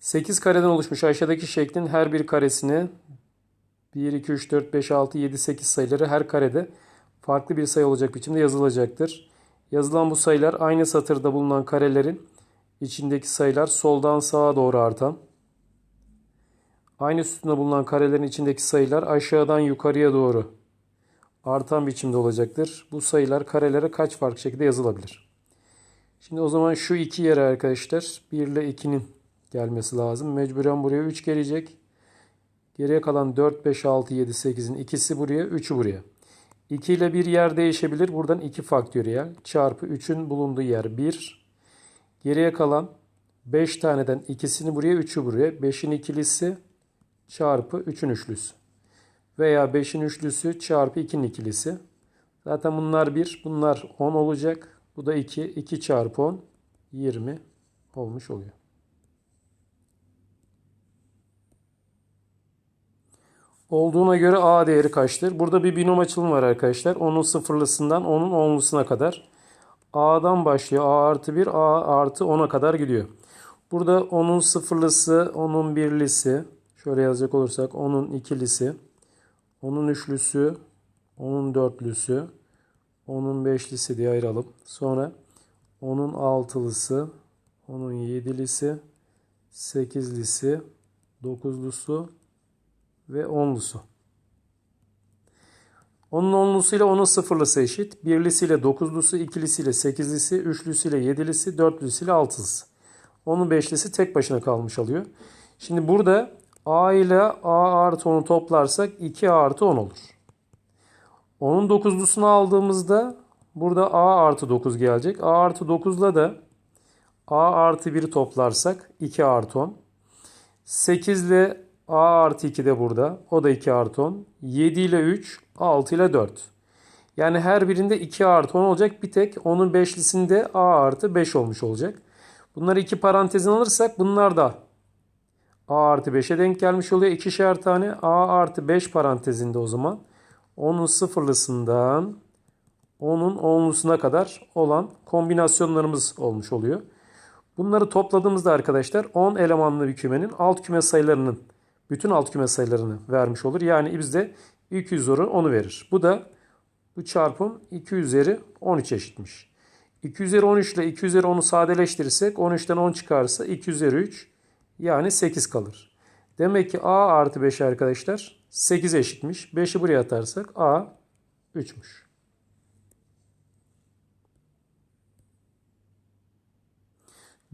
8 kareden oluşmuş aşağıdaki şeklin her bir karesini 1, 2, 3, 4, 5, 6, 7, 8 sayıları her karede farklı bir sayı olacak biçimde yazılacaktır. Yazılan bu sayılar aynı satırda bulunan karelerin içindeki sayılar soldan sağa doğru artan, aynı sütunda bulunan karelerin içindeki sayılar aşağıdan yukarıya doğru artan biçimde olacaktır. Bu sayılar karelere kaç farklı şekilde yazılabilir? Şimdi o zaman şu iki yere arkadaşlar 1 ile 2'nin gelmesi lazım. Mecburen buraya 3 gelecek. Geriye kalan 4, 5, 6, 7, 8'in ikisi buraya, 3'ü buraya. 2 ile 1 yer değişebilir. Buradan 2 faktöriyel çarpı 3'ün bulunduğu yer 1. Geriye kalan 5 taneden ikisini buraya, 3'ü buraya. 5'in ikilisi çarpı 3'ün üçlüsü. Veya 5'in üçlüsü çarpı 2'nin ikilisi. Zaten bunlar 1, bunlar 10 olacak. Bu da 2, 2 çarpı 10, 20 olmuş oluyor. Olduğuna göre A değeri kaçtır? Burada bir binom açılımı var arkadaşlar. Onun sıfırlısından onun onlusuna kadar. A'dan başlıyor. A artı 1, A artı 10'a kadar gidiyor. Burada onun sıfırlısı, onun birlisi. Şöyle yazacak olursak onun ikilisi. Onun üçlüsü, onun dörtlüsü. Onun beşlisi diye ayıralım. Sonra onun altılısı, onun yedilisi, sekizlisi, dokuzlusu ve onlusu. Onun onlusuyla onun sıfırlısı eşit. Birlisiyle dokuzlusu, ikilisiyle sekizlisi, üçlüsüyle yedilisi, dörtlüsüyle altılısı. Onun beşlisi tek başına kalmış alıyor. Şimdi burada A ile A artı 10'u toplarsak 2A artı 10 olur. Onun dokuzlusunu aldığımızda burada A artı 9 gelecek. A artı 9'la da A artı 1'i toplarsak 2 artı 10. 8 ile A artı 2 de burada. O da 2 artı 10. 7 ile 3, 6 ile 4. Yani her birinde 2 artı 10 olacak. Bir tek onun beşlisinde A artı 5 olmuş olacak. Bunları iki parantezin alırsak bunlar da A artı 5'e denk gelmiş oluyor. İkişer tane A artı 5 parantezinde o zaman. Onun sıfırlısından onun onlusuna kadar olan kombinasyonlarımız olmuş oluyor. Bunları topladığımızda arkadaşlar 10 elemanlı bir kümenin alt küme sayılarının bütün alt küme sayılarını vermiş olur. Yani bizde 2 üzeri 10'u verir. Bu da bu çarpım 2 üzeri 13 eşitmiş. 2 üzeri 13 ile 2 üzeri 10'u sadeleştirirsek 13'ten 10 çıkarsa 2 üzeri 3 yani 8 kalır. Demek ki A artı 5 arkadaşlar 8 eşitmiş. 5'i buraya atarsak A 3'müş.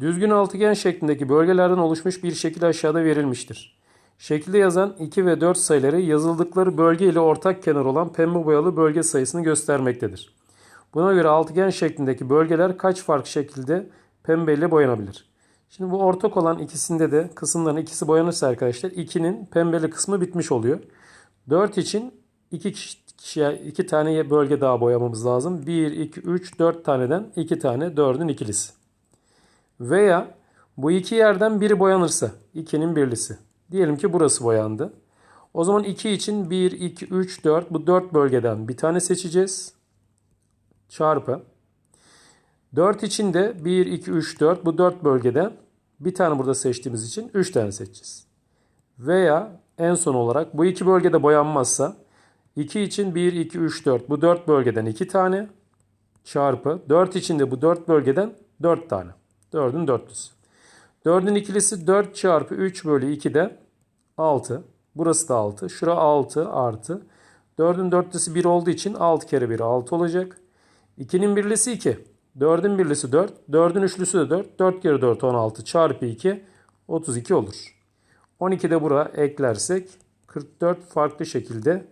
Düzgün altıgen şeklindeki bölgelerden oluşmuş bir şekil aşağıda verilmiştir. Şekilde yazan 2 ve 4 sayıları yazıldıkları bölge ile ortak kenar olan pembe boyalı bölge sayısını göstermektedir. Buna göre altıgen şeklindeki bölgeler kaç farklı şekilde pembe ile boyanabilir? Şimdi bu ortak olan ikisinde de kısımların ikisi boyanırsa arkadaşlar 2'nin pembeli kısmı bitmiş oluyor. 4 için 2 kişiye 2 tane bölge daha boyamamız lazım. 1, 2, 3, 4 taneden 2 tane 4'ün ikilisi. Veya bu iki yerden biri boyanırsa 2'nin birlisi. Diyelim ki burası boyandı. O zaman 2 için 1, 2, 3, 4 bu 4 bölgeden bir tane seçeceğiz. Çarpı. 4 için de 1, 2, 3, 4 bu 4 bölgeden bir tane burada seçtiğimiz için 3 tane seçeceğiz. Veya en son olarak bu iki bölgede boyanmazsa 2 için 1, 2, 3, 4 bu 4 bölgeden 2 tane çarpı 4 için de bu 4 bölgeden 4 tane. 4'ün dörtlüsü. 4'ün ikilisi 4 çarpı 3 bölü 2 de 6. Burası da 6. Şura 6 artı. 4'ün dörtlüsü 1 olduğu için 6 kere 1 6 olacak. 2'nin birlisi 2. 4'ün birlisi 4. 4'ün üçlüsü de 4. 4 kere 4 16 çarpı 2 32 olur. 12 de buraya eklersek 44 farklı şekilde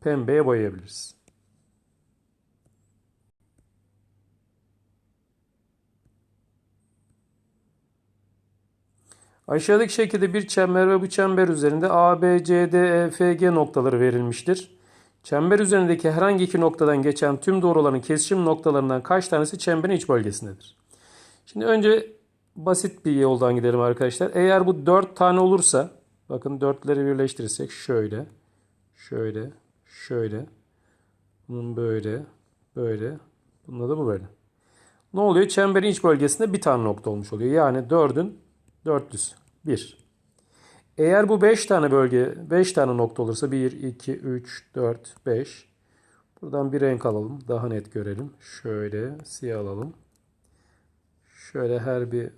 pembeye boyayabiliriz. Aşağıdaki şekilde bir çember ve bu çember üzerinde A, B, C, D, E, F, G noktaları verilmiştir. Çember üzerindeki herhangi iki noktadan geçen tüm doğruların kesişim noktalarından kaç tanesi çemberin iç bölgesindedir? Şimdi önce basit bir yoldan gidelim arkadaşlar. Eğer bu 4 tane olursa bakın dörtleri birleştirirsek şöyle, şöyle, şöyle, bunun böyle, böyle, bununla da bu böyle. Ne oluyor? Çemberin iç bölgesinde bir tane nokta olmuş oluyor. Yani 4'ün dörtlüsü. 1. Eğer bu 5 tane bölge, 5 tane nokta olursa 1, 2, 3, 4, 5. Buradan bir renk alalım. Daha net görelim. Şöyle siyah alalım. Şöyle her bir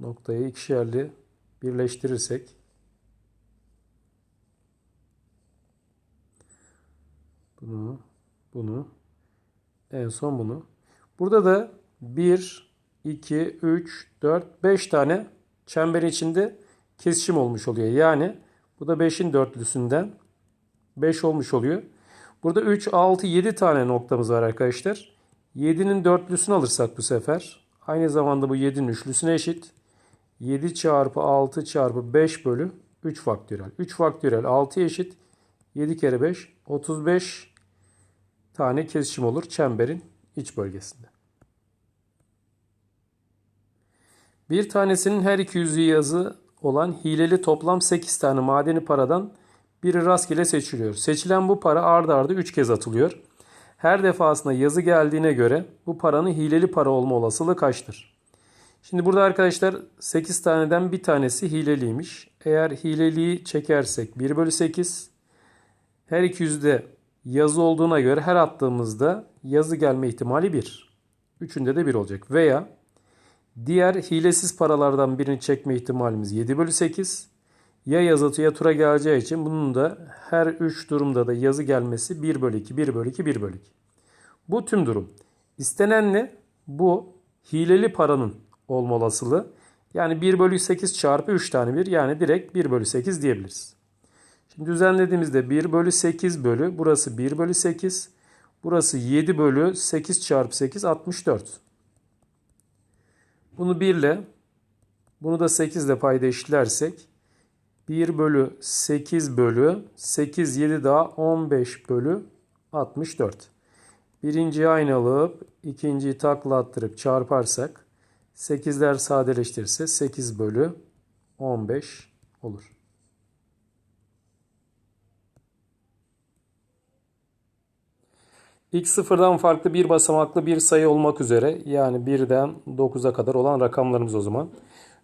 noktayı ikişerli birleştirirsek bunu, bunu, en son bunu. Burada da 1, 2, 3, 4, 5 tane çemberin içinde kesişim olmuş oluyor. Yani bu da 5'in dörtlüsünden 5 olmuş oluyor. Burada 3, 6, 7 tane noktamız var arkadaşlar. 7'nin dörtlüsünü alırsak bu sefer aynı zamanda bu 7'nin üçlüsüne eşit. 7 çarpı 6 çarpı 5 bölü 3 faktörel. 3 faktörel 6 eşit. 7 kere 5 35 tane kesişim olur çemberin iç bölgesinde. Bir tanesinin her iki yüzü yazı olan hileli toplam 8 tane madeni paradan biri rastgele seçiliyor. Seçilen bu para ardarda arda 3 kez atılıyor. Her defasında yazı geldiğine göre bu paranın hileli para olma olasılığı kaçtır? Şimdi burada arkadaşlar 8 taneden bir tanesi hileliymiş. Eğer hileliği çekersek 1 bölü 8 her iki yüzde yazı olduğuna göre her attığımızda yazı gelme ihtimali 1. Üçünde de 1 olacak. Veya diğer hilesiz paralardan birini çekme ihtimalimiz 7 bölü 8. Ya yazıtı ya tura geleceği için bunun da her 3 durumda da yazı gelmesi 1 bölü 2, 1 bölü 2, 1 bölü 2. Bu tüm durum. İstenen ne? Bu hileli paranın olma olasılığı. Yani 1 bölü 8 çarpı 3 tane 1 yani direkt 1 bölü 8 diyebiliriz. Şimdi düzenlediğimizde 1 bölü 8 bölü burası 1 bölü 8. Burası 7 bölü 8 çarpı 8 64. Bunu 1 ile bunu da 8 ile payda eşitlersek 1 bölü 8 bölü 8 7 daha 15 bölü 64. Birinciyi aynı alıp ikinciyi takla attırıp çarparsak 8'ler sadeleştirirse 8 bölü 15 olur. X sıfırdan farklı bir basamaklı bir sayı olmak üzere yani 1'den 9'a kadar olan rakamlarımız o zaman.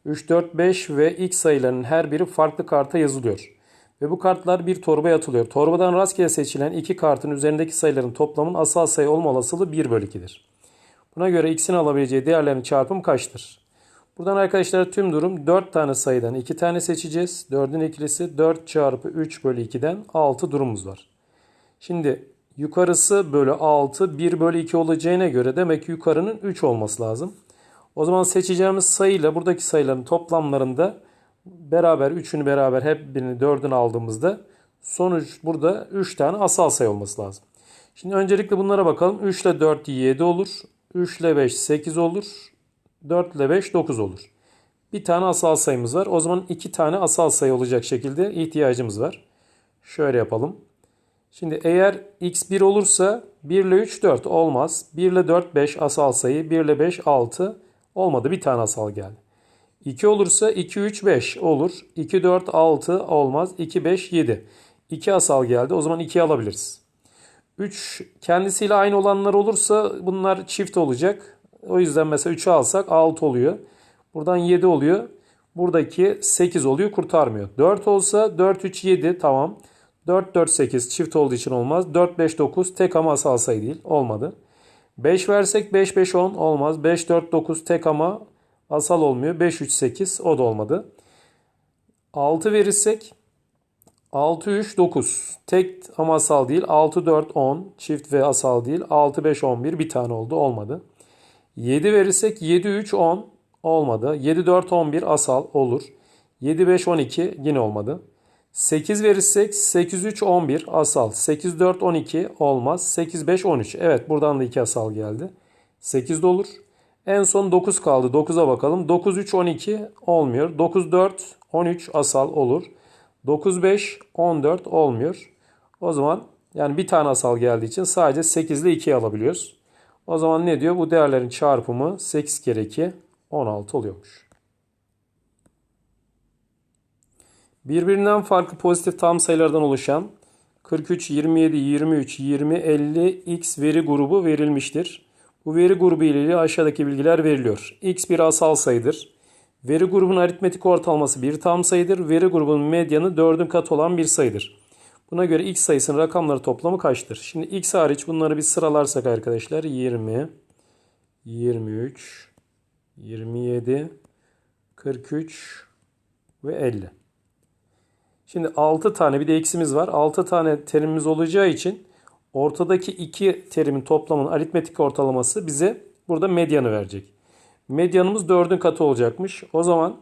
3, 4, 5 ve x sayılarının her biri farklı karta yazılıyor. Ve bu kartlar bir torbaya atılıyor. Torbadan rastgele seçilen iki kartın üzerindeki sayıların toplamın asal sayı olma olasılığı 1 bölü 2'dir. Buna göre x'in alabileceği değerlerin çarpımı kaçtır? Buradan arkadaşlar tüm durum 4 tane sayıdan 2 tane seçeceğiz. 4'ün ikilisi 4 çarpı 3 bölü 2'den 6 durumumuz var. Şimdi yukarısı bölü 6 1 bölü 2 olacağına göre demek ki yukarının 3 olması lazım. O zaman seçeceğimiz sayıyla buradaki sayıların toplamlarında beraber 3'ünü beraber hep birini 4'ünü aldığımızda sonuç burada 3 tane asal sayı olması lazım. Şimdi öncelikle bunlara bakalım. 3 ile 4 7 olur. 3 ile 5 8 olur. 4 ile 5 9 olur. Bir tane asal sayımız var. O zaman iki tane asal sayı olacak şekilde ihtiyacımız var. Şöyle yapalım. Şimdi eğer x 1 olursa 1 ile 3 4 olmaz. 1 ile 4 5 asal sayı. 1 ile 5 6 olmadı. Bir tane asal geldi. 2 olursa 2 3 5 olur. 2 4 6 olmaz. 2 5 7. 2 asal geldi. O zaman 2 alabiliriz. 3 kendisiyle aynı olanlar olursa bunlar çift olacak. O yüzden mesela 3'ü alsak 6 oluyor. Buradan 7 oluyor. Buradaki 8 oluyor kurtarmıyor. 4 olsa 4 3 7 tamam. 4 4 8 çift olduğu için olmaz. 4 5 9 tek ama asal sayı değil. Olmadı. 5 versek 5 5 10 olmaz. 5 4 9 tek ama asal olmuyor. 5 3 8 o da olmadı. 6 verirsek 6 3 9 tek ama asal değil. 6 4 10 çift ve asal değil. 6 5 11 bir tane oldu olmadı. 7 verirsek 7 3 10 olmadı. 7 4 11 asal olur. 7 5 12 yine olmadı. 8 verirsek 8 3 11 asal. 8 4 12 olmaz. 8 5 13. Evet buradan da 2 asal geldi. 8 de olur. En son 9 kaldı. 9'a bakalım. 9 3 12 olmuyor. 9 4 13 asal olur. 9 5 14 olmuyor. O zaman yani bir tane asal geldiği için sadece 8 ile 2'yi alabiliyoruz. O zaman ne diyor? Bu değerlerin çarpımı 8 kere 2 16 oluyormuş. Birbirinden farklı pozitif tam sayılardan oluşan 43, 27, 23, 20, 50 x veri grubu verilmiştir. Bu veri grubu ile aşağıdaki bilgiler veriliyor. x bir asal sayıdır. Veri grubunun aritmetik ortalaması bir tam sayıdır. Veri grubunun medyanı 4'ün katı olan bir sayıdır. Buna göre x sayısının rakamları toplamı kaçtır? Şimdi x hariç bunları bir sıralarsak arkadaşlar 20, 23, 27, 43 ve 50. Şimdi 6 tane bir de eksimiz var. 6 tane terimimiz olacağı için ortadaki iki terimin toplamının aritmetik ortalaması bize burada medyanı verecek. Medyanımız 4'ün katı olacakmış. O zaman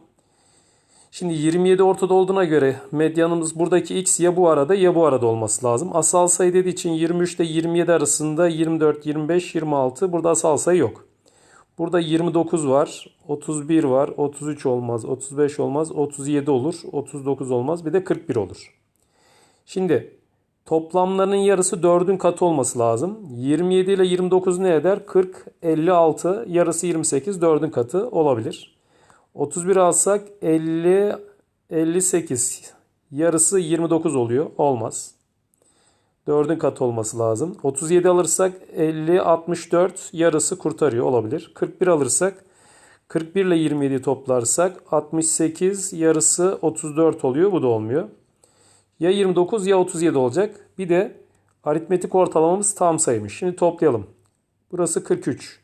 şimdi 27 ortada olduğuna göre medyanımız buradaki x ya bu arada ya bu arada olması lazım. Asal sayı dediği için 23 ile 27 arasında 24, 25, 26. Burada asal sayı yok. Burada 29 var, 31 var, 33 olmaz, 35 olmaz, 37 olur, 39 olmaz, bir de 41 olur. Şimdi toplamlarının yarısı 4'ün katı olması lazım. 27 ile 29 ne eder? 40, 56, yarısı 28, 4'ün katı olabilir. 31 alsak 50, 58, yarısı 29 oluyor. Olmaz. 4'ün katı olması lazım. 37 alırsak 50, 64 yarısı kurtarıyor olabilir. 41 alırsak 41 ile 27 toplarsak 68 yarısı 34 oluyor. Bu da olmuyor. Ya 29 ya 37 olacak. Bir de aritmetik ortalamamız tam sayıymış. Şimdi toplayalım. Burası 43.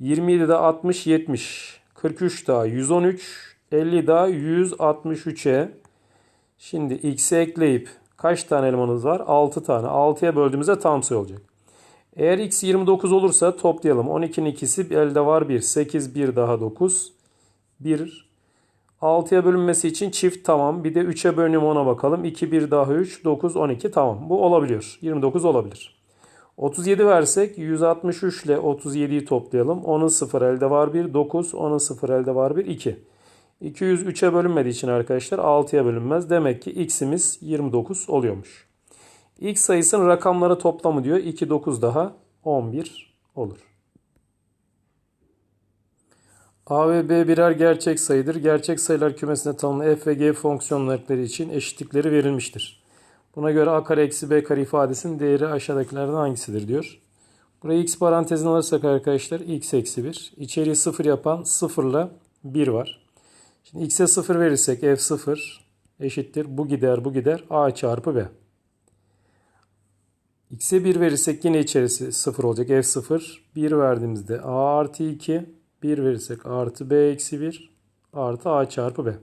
27 de 60, 70. 43 daha 113. 50 daha 163'e. Şimdi x'e ekleyip kaç tane elemanımız var? 6 tane. 6'ya böldüğümüzde tam sayı olacak. Eğer x 29 olursa toplayalım. 12'nin ikisi elde var 1. 8 1 daha 9. 1 6'ya bölünmesi için çift tamam. Bir de 3'e bölünüm ona bakalım. 2 1 daha 3 9 12 tamam. Bu olabiliyor. 29 olabilir. 37 versek 163 ile 37'yi toplayalım. 10'un 0 elde var 1 9. 10'un 0 elde var 1 2. 203'e bölünmediği için arkadaşlar 6'ya bölünmez. Demek ki x'imiz 29 oluyormuş. X sayısının rakamları toplamı diyor. 2 9 daha 11 olur. A ve B birer gerçek sayıdır. Gerçek sayılar kümesine tanımlı f ve g fonksiyonları için eşitlikleri verilmiştir. Buna göre a kare eksi b kare ifadesinin değeri aşağıdakilerden hangisidir diyor. Buraya x parantezine alırsak arkadaşlar x eksi 1. İçeriği 0 yapan 0 ile 1 var. Şimdi x'e 0 verirsek f0 eşittir. Bu gider bu gider a çarpı b. x'e 1 verirsek yine içerisi 0 olacak. f0 1 verdiğimizde a artı 2 1 verirsek artı b eksi 1 artı a çarpı b.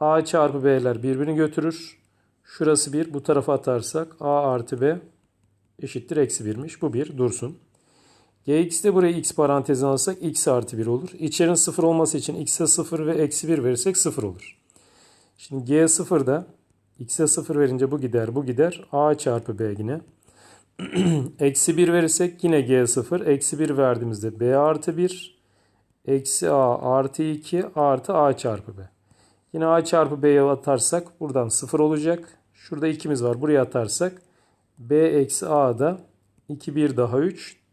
a çarpı b'ler birbirini götürür. Şurası 1 bu tarafa atarsak a artı b eşittir eksi 1'miş. Bu 1 dursun. Gx'de buraya x parantezine alırsak x artı 1 olur. İçerinin 0 olması için x'e 0 ve eksi 1 verirsek 0 olur. Şimdi g 0'da x'e 0 verince bu gider bu gider. a çarpı b yine. eksi 1 verirsek yine g 0. Eksi 1 verdiğimizde b artı 1. Eksi a artı 2 artı a çarpı b. Yine a çarpı b'ye atarsak buradan 0 olacak. Şurada 2'miz var. Buraya atarsak b eksi a da 2 1 daha 3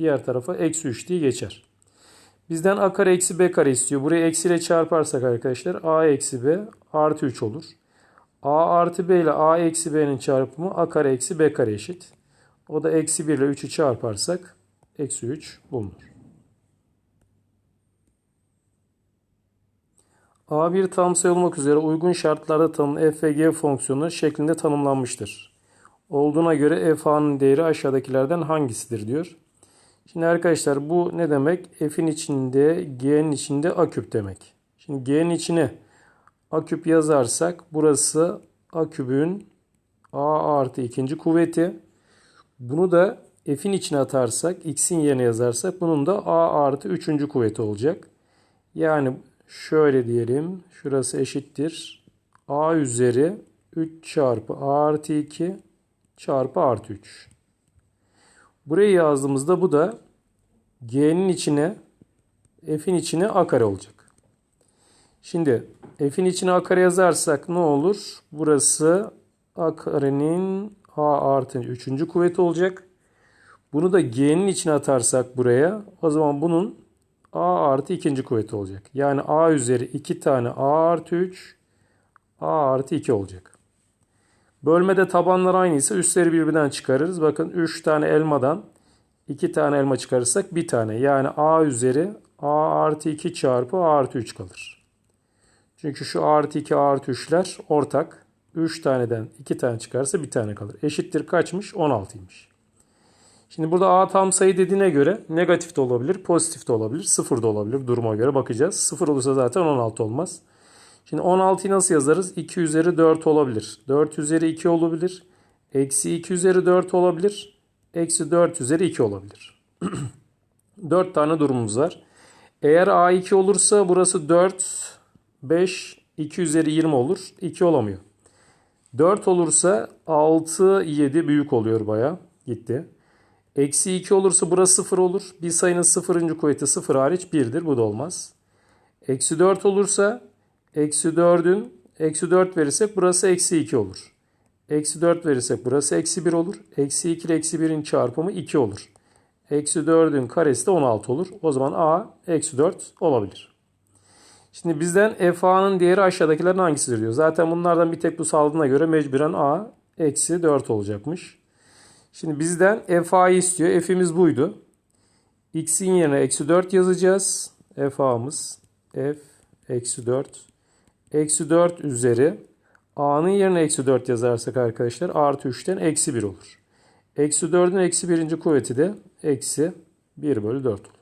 diğer tarafa eksi 3 diye geçer. Bizden a kare eksi b kare istiyor. Burayı eksiyle çarparsak arkadaşlar a eksi b artı 3 olur. a artı b ile a eksi b'nin çarpımı a kare eksi b kare eşit. O da eksi 1 ile 3'ü çarparsak eksi 3 bulunur. A bir tam sayı olmak üzere uygun şartlarda tanımlı f ve g fonksiyonu şeklinde tanımlanmıştır. Olduğuna göre f a'nın değeri aşağıdakilerden hangisidir diyor. Şimdi arkadaşlar bu ne demek? F'in içinde g'nin içinde a küp demek. Şimdi g'nin içine a küp yazarsak burası a kübün a artı ikinci kuvveti. Bunu da f'in içine atarsak x'in yerine yazarsak bunun da a artı üçüncü kuvveti olacak. Yani şöyle diyelim. Şurası eşittir. a üzeri 3 çarpı a artı 2 çarpı artı 3. Burayı yazdığımızda bu da g'nin içine f'in içine a kare olacak. Şimdi f'in içine a kare yazarsak ne olur? Burası a karenin a artı 3. kuvveti olacak. Bunu da g'nin içine atarsak buraya o zaman bunun a artı ikinci kuvveti olacak. Yani a üzeri 2 tane a artı 3 a artı 2 olacak. Bölmede tabanlar aynıysa üstleri birbirinden çıkarırız. Bakın 3 tane elmadan 2 tane elma çıkarırsak 1 tane. Yani a üzeri a artı 2 çarpı a artı 3 kalır. Çünkü şu A artı 2 A artı 3'ler ortak. 3 taneden 2 tane çıkarsa bir tane kalır. Eşittir kaçmış? 16'ymış. Şimdi burada A tam sayı dediğine göre negatif de olabilir, pozitif de olabilir, sıfır da olabilir. Duruma göre bakacağız. Sıfır olursa zaten 16 olmaz. Şimdi 16'yı nasıl yazarız? 2 üzeri 4 olabilir. 4 üzeri 2 olabilir. Eksi 2 üzeri 4 olabilir. Eksi 4 üzeri 2 olabilir. 4 tane durumumuz var. Eğer A2 olursa burası 4, 5, 2 üzeri 20 olur. 2 olamıyor. 4 olursa 6, 7 büyük oluyor baya. Gitti. Eksi 2 olursa burası 0 olur. Bir sayının sıfırıncı kuvveti 0 hariç 1'dir. Bu da olmaz. Eksi 4 olursa eksi 4'ün eksi 4 verirsek burası eksi 2 olur. Eksi 4 verirsek burası eksi 1 olur. Eksi 2 ile eksi 1'in çarpımı 2 olur. Eksi 4'ün karesi de 16 olur. O zaman a eksi 4 olabilir. Şimdi bizden fa'nın değeri aşağıdakilerin hangisidir diyor. Zaten bunlardan bir tek bu saldığına göre mecburen a eksi 4 olacakmış. Şimdi bizden fa'yı istiyor. F'imiz buydu. x'in yerine eksi 4 yazacağız. fa'mız f eksi 4 eksi 4 üzeri a'nın yerine eksi 4 yazarsak arkadaşlar artı 3'ten eksi 1 olur. Eksi 4'ün eksi 1. kuvveti de eksi 1 bölü 4 olur.